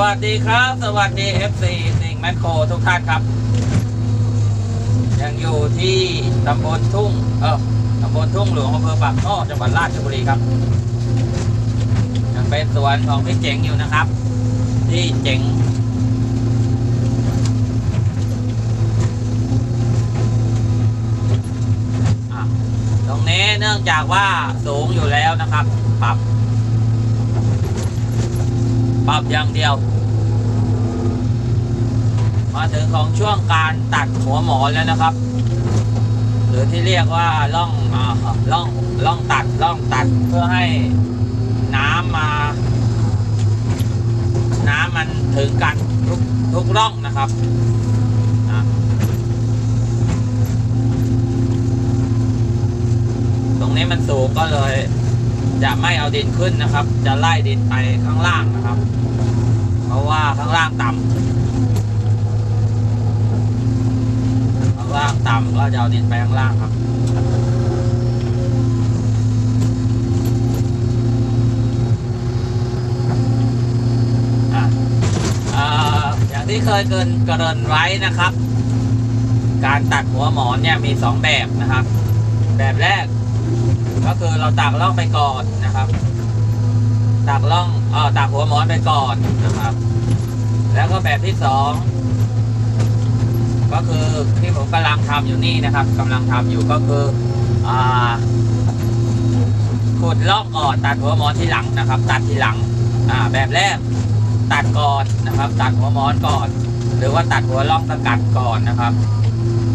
วัสดีครับ สวัสดี FC สิ่งแมคโครทุกท่านครับ ยังอยู่ที่ตำบลทุ่ง เออตำบลทุ่งหลวงอำเภอปากท่อจังหวัดราชบุรีครับ ยังเป็นสวนของพี่เจ๋งอยู่นะครับ ที่เจ๋งอะตรงนี้เนื่องจากว่าสูงอยู่แล้วนะครับ ปรับ ปรับอย่างเดียว มาถึงของช่วงการตัดหัวหมอนแล้วนะครับ หรือที่เรียกว่าล่องอ่าล่องล่องตัดล่องตัดเพื่อให้น้ำมา น้ำมันถึงกันทุกทุกร่องนะครับตรงนี้มันสูงก็เลย จะไม่เอาดินขึ้นนะครับ จะไล่ดินไปข้างล่างนะครับ เพราะว่าข้างล่างต่ำข้างล่างต่ำก็จะเอาดินไปข้างล่างครับอย่างที่เคยเกินกระเดินไว้นะครับ การตัดหัวหมอนเนี่ยมีสองแบบนะครับ แบบแรก ก็คือเราตักล่องไปก่อนนะครับตักล่องเออตักหัวหมอนไปก่อนนะครับ แล้วก็แบบที่สองก็คือที่ผมกำลังทำอยู่นี่นะครับกำลังทำอยู่ก็คืออ่าขุดล่องก่อนตัดหัวหมอนทีหลังนะครับ ตัดทีหลังอ่าแบบแรกตัดก่อนนะครับ ตัดหัวหมอนก่อน หรือว่าตัดหัวล่องสกัดก่อนนะครับ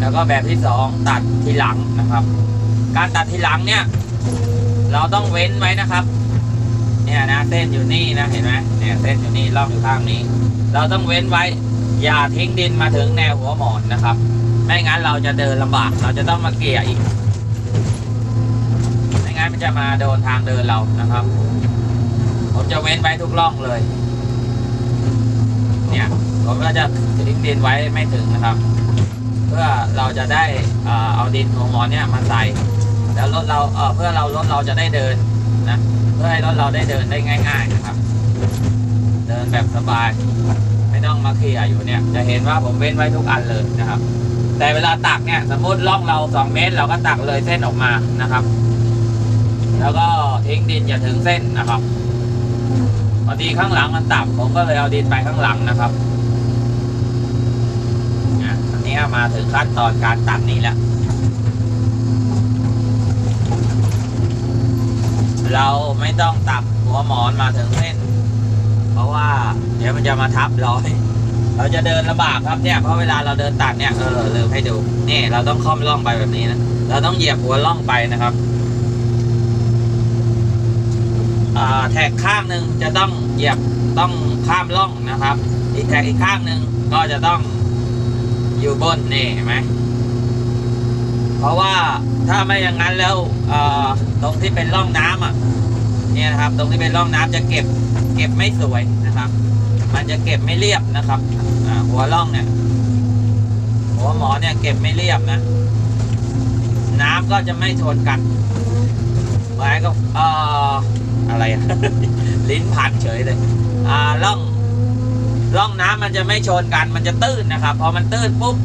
แล้วก็แบบที่สองตัดทีหลังนะครับ การตัดทีหลังเนี่ย เราต้องเว้นไว้นะครับ เนี่ยนะเส้นอยู่นี่นะเห็นไหมเนี่ยเส้นอยู่นี่รอบอยู่ข้างนี้ เราต้องเว้นไว้ อย่าทิ้งดินมาถึงแนวหัวหมอนนะครับ ไม่งั้นเราจะเดินลำบาก เราจะต้องมาเกลี่ยอีก ไม่งั้นมันจะมาโดนทางเดินเรานะครับ ผมจะเว้นไว้ทุกร่องเลย เนี่ยผมก็จะทิ้งดินไว้ไม่ถึงนะครับ เพื่อเราจะได้เอาดินหัวหมอนเนี่ยมาใส่ แล้วรถเราเเพื่อเรารถเราจะได้เดินนะเพื่อให้รถเราได้เดินได้ง่าย ๆ นะครับ เดินแบบสบาย ไม่ต้องมาเคลียอยู่เนี่ย จะเห็นว่าผมเว้นไว้ทุกอันเลยนะครับ แต่เวลาตักเนี่ยสมมติล่องเราสองเมตร เราก็ตักเลยเส้นออกมานะครับ แล้วก็ทิ้งดินอย่าถึงเส้นนะครับพอดีข้างหลังมันต่ำผมก็เลยเอาดินไปข้างหลังนะครับอันนี้มาถึงขั้นตอนการตัดนี่แหละ เราไม่ต้องตักหัวหมอนมาถึงเส้น เพราะว่าเดี๋ยวมันจะมาทับร้อย เราจะเดินลำบากครับเนี่ย เพราะเวลาเราเดินตักเนี่ยเออลืมให้ดู นี่เราต้องค่อมร่องไปแบบนี้นะ เราต้องเหยียบหัวร่องไปนะครับแท็กข้างหนึ่งจะต้องเหยียบต้องข้ามร่องนะครับ อีกแท็กอีกข้างหนึ่งก็จะต้องอยู่บนนี่เห็นไหม เพราะว่าถ้าไม่อย่างนั้นแล้วตรงที่เป็นร่องน้ำอะเนี่ยนะครับ ตรงที่เป็นร่องน้ำจะเก็บ เก็บไม่สวยนะครับ มันจะเก็บไม่เรียบนะครับหัวร่องเนี่ย หัวหมอเนี่ยเก็บไม่เรียบนะ น้ำก็จะไม่ชนกันหมายก็เอ่ออะไรลิ้นพันเฉยเลยอ่าร่องร่องน้ำมันจะไม่ชนกันมันจะตื้นนะครับ พอมันตื้นปุ๊บ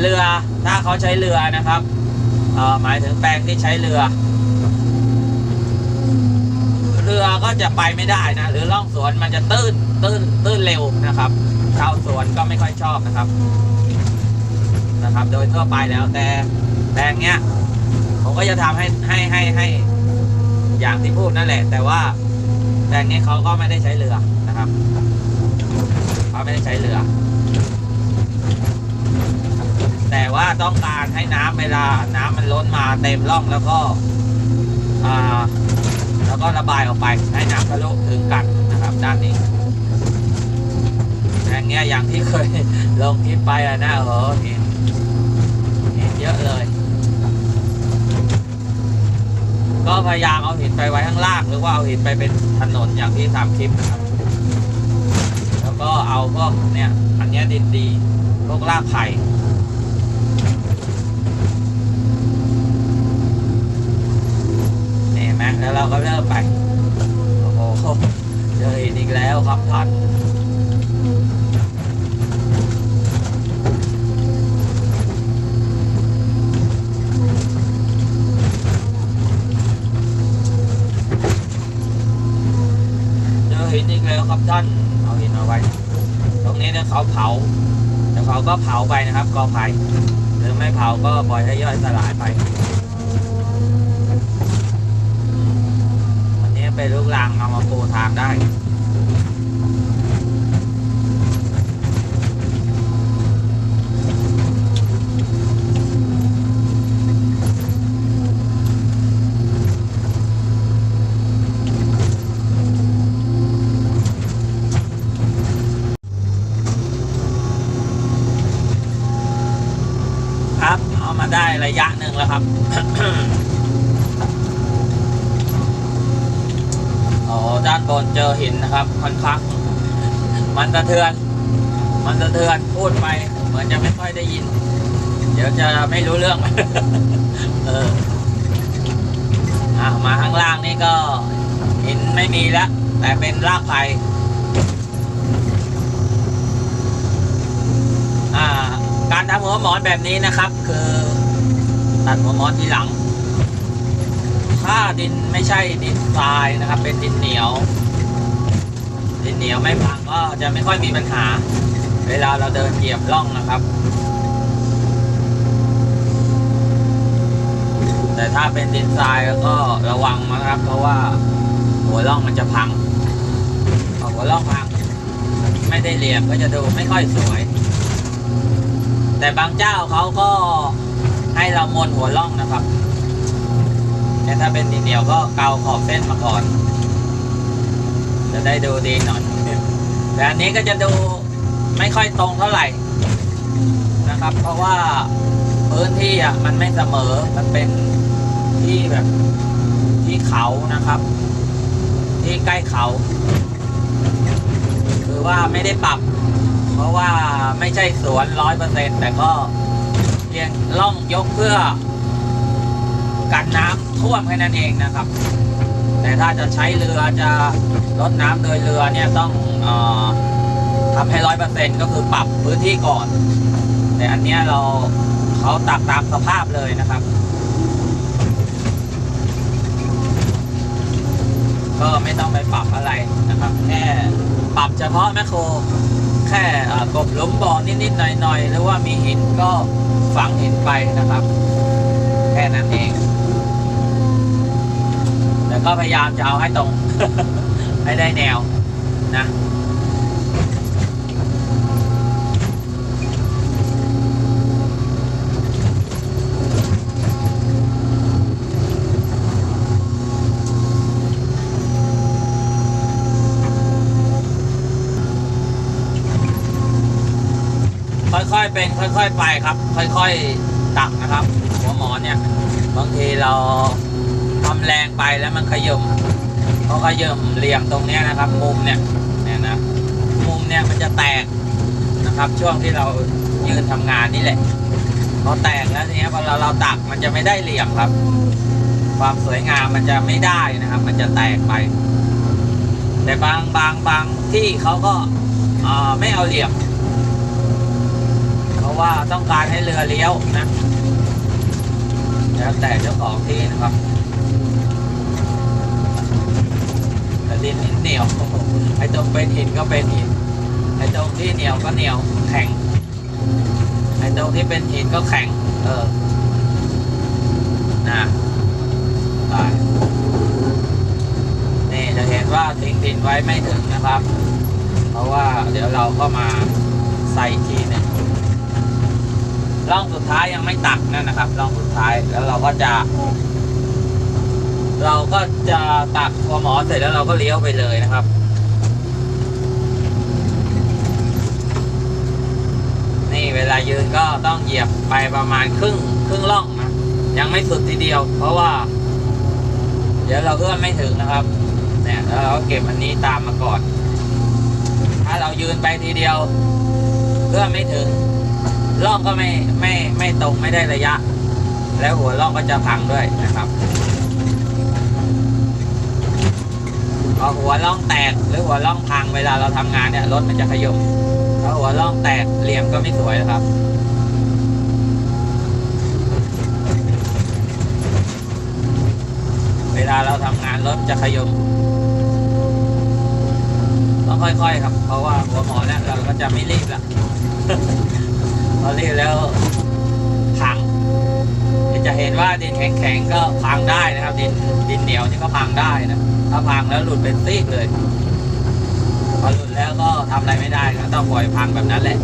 เรือถ้าเขาใช้เรือนะครับ หมายถึงแปลงที่ใช้เรือ เรือก็จะไปไม่ได้นะ หรือล่องสวนมันจะตื้นตื้นตื้นเร็วนะครับ ชาวสวนก็ไม่ค่อยชอบนะครับ นะครับ โดยทั่วไปแล้วแต่แปลงเนี้ยผมก็จะทำให้ให้ให้ให้อย่างที่พูดนั่นแหละ แต่ว่าแปลงนี้เขาก็ไม่ได้ใช้เรือนะครับเขาไม่ได้ใช้เรือ แถ้าต้องการให้น้ำเวลาน้ำมันล้นมาเต็มร่องแล้วก็อแล้วก็ระบายออกไปให้น้ำทะลุถึงกันนะครับด้านนี้อย่างเงี้ยอย่างที่เคยลงคลิปไปอะนะโอ้โหเห็นห็นเยอะเลย ก็พยายามเอาหินไปไว้ข้างล่างหรือว่าเอาหินไปเป็นถนนอย่างที่ทำคลิปนะครับ แล้วก็เอาพวกเนี่ยอันเนี้ยดินดีพวกรากไผ่ แล้วเราก็เลิกไป โอ้โหเจออีกแล้วครับท่านเจอหินอีกแล้วครับท่าน เอาหินเอาไว้ ตรงนี้เนี่ยเขาเผาแต่เขาก็เผาไปนะครับกอไผ่หรือไม่เผาก็ปล่อยให้ย่อยสลายไป วันนี้เป็นลูกรางเอามาปูทางได้ครับ เอามาได้ระยะหนึ่งแล้วครับ อ๋อ ด้านบนเจอหินนะครับค่อนข้างมันสะเทือน มันสะเทือนพูดไปเหมือนจะไม่ค่อยได้ยิน เดี๋ยวจะไม่รู้เรื่อง เอออะมาข้างล่างนี่ก็หินไม่มีแล้วแต่เป็นรากไผ่การทำหัวหมอนแบบนี้นะครับ คือตัดหัวหมอนทีหลัง ถ้าดินไม่ใช่ดินทรายนะครับ เป็นดินเหนียว ดินเหนียวไม่พังก็จะไม่ค่อยมีปัญหา เวลาเราเดินเหยียบร่องนะครับ แต่ถ้าเป็นดินทรายก็ระวังนะครับ เพราะว่าหัวร่องมันจะพังพอหัวร่องพังไม่ได้เหลี่ยมก็จะดูไม่ค่อยสวย แต่บางเจ้าเขาก็ให้เรามนหัวร่องนะครับ แต่ถ้าเป็นดินเหนียวก็เกาขอบเส้นมาก่อน จะได้ดูดีหน่อยแต่อันนี้ก็จะดูไม่ค่อยตรงเท่าไหร่นะครับ เพราะว่าพื้นที่อะมันไม่เสมอมันเป็นที่แบบที่เขานะครับ ที่ใกล้เขา คือว่าไม่ได้ปรับ เพราะว่าไม่ใช่สวนร้อยเปอร์เซ็นแต่ก็เพียงล่องยกเพื่อ กันน้ำท่วมแค่นั้นเองนะครับ แต่ถ้าจะใช้เรือจะลดน้ำโดยเรือเนี่ยต้องออทำให้ร้อยเปอร์เซ็นก็คือปรับพื้นที่ก่อน แต่อันเนี้ยเราเขาตักตามสภาพเลยนะครับ ก็ไม่ต้องไปปรับอะไรนะครับ แค่ปรับเฉพาะแมคโครแค่กบลุมบ่อนิดๆหน่อยๆหรือว่ามีหินก็ฝังหินไปนะครับ แค่นั้นเอง ก็พยายามจะเอาให้ตรง ให้ได้แนวนะค่อยๆเป็นค่อย ๆ ไปครับ ค่อย ๆ ตักนะครับ หัวหมอนเนี่ย บางทีเรา แรงไปแล้วมันขยมเพราะขยมเหลี่ยมตรงนี้นะครับ มุมเนี่ยเนี่ยนะมุมเนี่ยมันจะแตกนะครับ ช่วงที่เรายืนทำงานนี่แหละพอแตกแล้วทีเนี้ยพอเราเราตักมันจะไม่ได้เหลี่ยมครับ ความสวยงามมันจะไม่ได้นะครับ มันจะแตกไป แต่บางบางบางที่เขาก็าไม่เอาเหลี่ยมเพราะว่าต้องการให้เรือเลี้ยวนะแล้วแต่เจ้าของที่นะครับ ดินนี่เหนียวไอ้ตรงเป็นหินก็เป็นหินไอ้ตรงที่เหนียวก็เหนียวแข็งไอ้ตรงที่เป็นหินก็แข็ง เออนะไปนี่จะเห็นว่าทิ้งดินไว้ไม่ถึงนะครับ เพราะว่าเดี๋ยวเราก็มาใส่อีกทีนึงร่องสุดท้ายยังไม่ตักนั่นนะครับร่องสุดท้ายแล้วเราก็จะ เราก็จะตักหัวหมอเสร็จแล้วเราก็เลี้ยวไปเลยนะครับ นี่เวลายืนก็ต้องเหยียบไปประมาณครึ่งครึ่งร่องนะยังไม่สุดทีเดียว เพราะว่า เดี๋ยวเราเอื้อมไม่ถึงนะครับเนี่ยแล้วเราก็เก็บอันนี้ตามมาก่อน ถ้าเรายืนไปทีเดียวเอื้อมไม่ถึงร่องก็ไม่ไม่ไม่ตรงไม่ได้ระยะ แล้วหัวร่องก็จะพังด้วยนะครับ พอหัวร่องแตกหรือหัวร่องพังเวลาเราทำงานเนี่ยรถมันจะขยมถ้าหัวร่องแตกเหลี่ยมก็ไม่สวยนะครับเวลาเราทำงานรถจะขยมค่อยๆครับ เพราะว่าหัวหมอนเนี่ยเราก็จะไม่รีบละพอรีบแล้วพังจะเห็นว่าดินแข็งๆก็พังได้นะครับ ดินดินเหนียวนี่ก็พังได้นะ ถ้าพังแล้วหลุดเป็นซีกเลย พอหลุดแล้วก็ทำอะไรไม่ได้ก็ต้องปล่อยพังแบบนั้นแหละ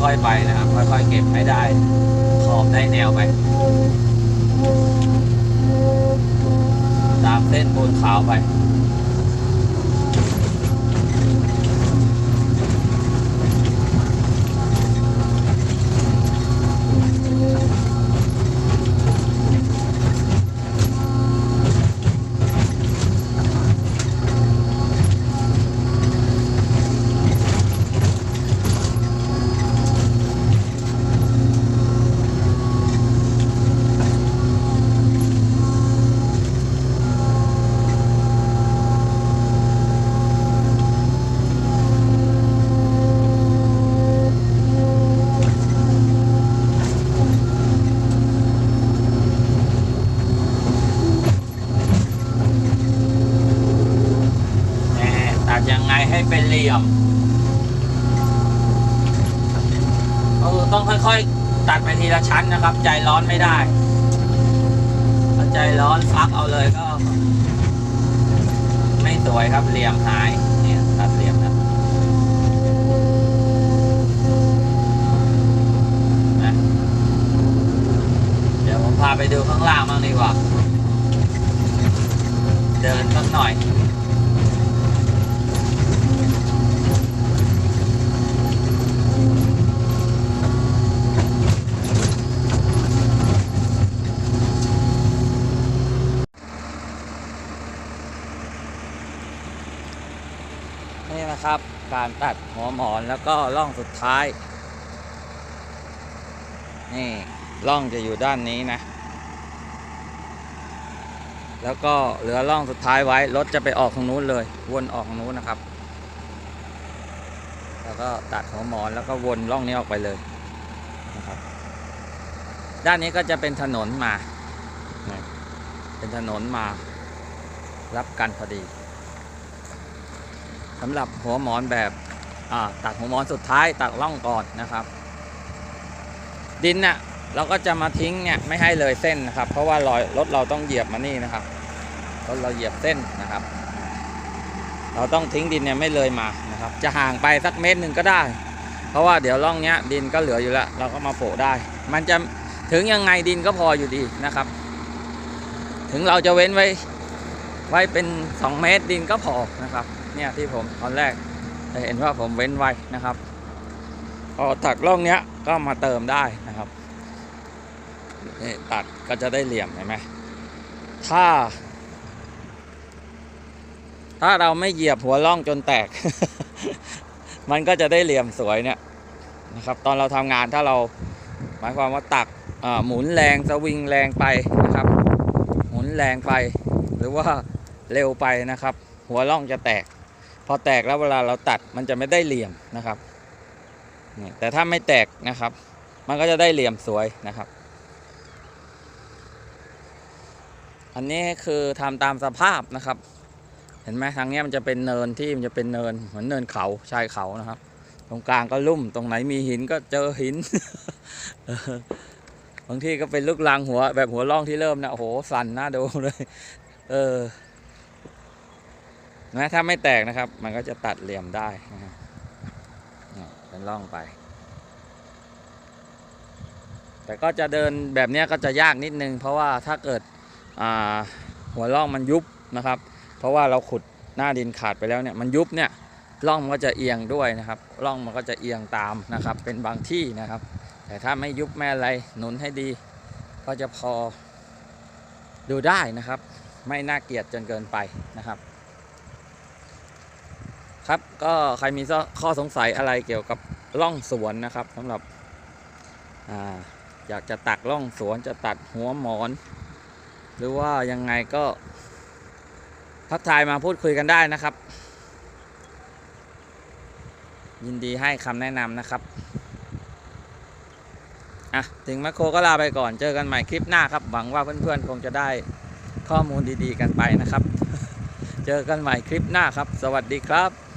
ค่อยๆไปนะครับ ค่อยๆเก็บให้ได้ ขอบได้แนวไป ตามเส้นบนขาวไป ยังไงให้เป็นเหลี่ยมก็คือต้องค่อยๆ ตัดไปทีละชั้นนะครับ ใจร้อนไม่ได้ถ้าใจร้อนฟักเอาเลยก็ ไม่สวยครับเหลี่ยมหายเนี่ยตัดเหลี่ยมนะเดี๋ยวผมพาไปดูข้างล่างบ้างดีกว่า เดินสักหน่อย นี่นะครับ การตัดหัวหมอนแล้วก็ร่องสุดท้าย นี่ร่องจะอยู่ด้านนี้นะ แล้วก็เหลือร่องสุดท้ายไว้รถจะไปออกทางนู้นเลย วนออกทางนู้นนะครับ แล้วก็ตัดหัวหมอนแล้วก็วนร่องนี้ออกไปเลยนะครับ ด้านนี้ก็จะเป็นถนนมา เป็นถนนมา รับกันพอดี สำหรับหัวหมอนแบบตัดหัวหมอนสุดท้ายตัดร่องก่อนนะครับ ดินน่ะเราก็จะมาทิ้งเนี่ยไม่ให้เลยเส้นนะครับ เพราะว่ารอยรถเราต้องเหยียบมานี่นะครับรถเราเหยียบเส้นนะครับ เราต้องทิ้งดินเนี่ยไม่เลยมานะครับ จะห่างไปสักเมตรหนึ่งก็ได้ เพราะว่าเดี๋ยวร่องเนี้ยดินก็เหลืออยู่แล้ว เราก็มาโปะได้ มันจะถึงยังไงดินก็พออยู่ดีนะครับ ถึงเราจะเว้นไว้ไว้เป็น 2 เมตรดินก็พอนะครับ เนี่ยที่ผมตอนแรกจะเห็นว่าผมเว้นไว้นะครับพอตัดร่องเนี้ยก็มาเติมได้นะครับนี่ตัดก็จะได้เหลี่ยมเห็นไหมถ้า ถ้าเราไม่เหยียบหัวร่องจนแตก มันก็จะได้เหลี่ยมสวยเนี่ยนะครับ ตอนเราทำงานถ้าเราหมายความว่าตักหมุนแรงสวิงแรงไปนะครับ หมุนแรงไป หรือว่าเร็วไปนะครับ หัวร่องจะแตก อแตกแล้วเวลาเราตัดมันจะไม่ได้เหลี่ยมนะครับนี่แต่ถ้าไม่แตกนะครับ มันก็จะได้เหลี่ยมสวยนะครับ อันนี้คือทำตามสภาพนะครับ เห็นไหมทางนี้มันจะเป็นเนินที่มันจะเป็นเนินเหมือนเนินเขาชายเขานะครับ ตรงกลางก็ลุ่มตรงไหนมีหินก็เจอหินบางที่ก็เป็นลูกลังหัวแบบหัวร่องที่เริ่มนะโอ้โหสั่นหน้าดูเลย เออ นะถ้าไม่แตกนะครับ มันก็จะตัดเหลี่ยมได้นะครับเป็นร่องไป แต่ก็จะเดินแบบนี้ก็จะยากนิดนึง เพราะว่าถ้าเกิดหัวร่องมันยุบนะครับ เพราะว่าเราขุดหน้าดินขาดไปแล้วเนี่ยมันยุบเนี่ยร่องมันก็จะเอียงด้วยนะครับร่องมันก็จะเอียงตามนะครับ เป็นบางที่นะครับ แต่ถ้าไม่ยุบแม่อะไรหนุนให้ดี ก็จะพอดูได้นะครับ ไม่น่าเกลียดจนเกินไปนะครับ ครับก็ใครมีข้อสงสัยอะไรเกี่ยวกับร่องสวนนะครับสำหรับออยากจะตักร่องสวนจะตัดหัวหมอน หรือว่ายังไงก็ ทักทายมาพูดคุยกันได้นะครับ ยินดีให้คำแนะนำนะครับอะถึงแมคโครก็ลาไปก่อนเจอกันใหม่คลิปหน้าครับหวังว่าเพื่อนๆคงจะได้ข้อมูลดีๆกันไปนะครับ เจอกันใหม่คลิปหน้าครับ สวัสดีครับ